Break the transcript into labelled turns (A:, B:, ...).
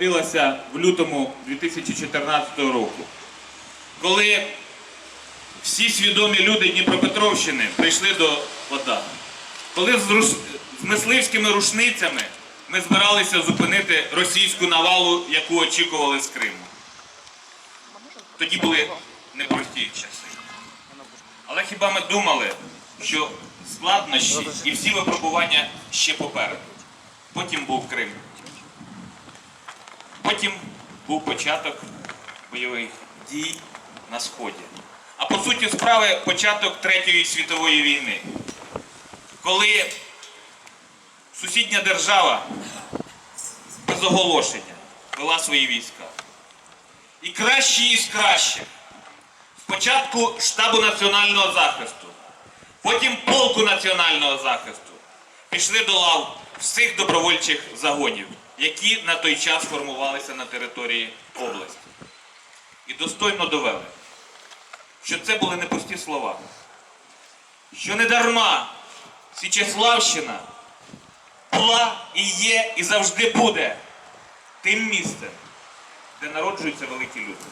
A: народилася в лютому 2014 року, коли всі свідомі люди Дніпропетровщини прийшли до вода. Коли з, руш... з мисливськими рушницями ми збиралися зупинити російську навалу, яку очікували з Криму. Тоді були непрості часи. Але хіба ми думали, що складнощі і всі випробування ще попереду? Потім був Крим. Потім був початок бойових дій на Сході. А по суті справи початок Третьої світової війни, коли сусідня держава без оголошення вела свої війська. І кращі із кращих. Спочатку штабу національного захисту, потім полку національного захисту пішли до лав всіх добровольчих загонів, які на той час формувалися на території області. І достойно довели, що це були не пусті слова, що не дарма Січеславщина була і є, і завжди буде тим місцем, де народжуються великі люди.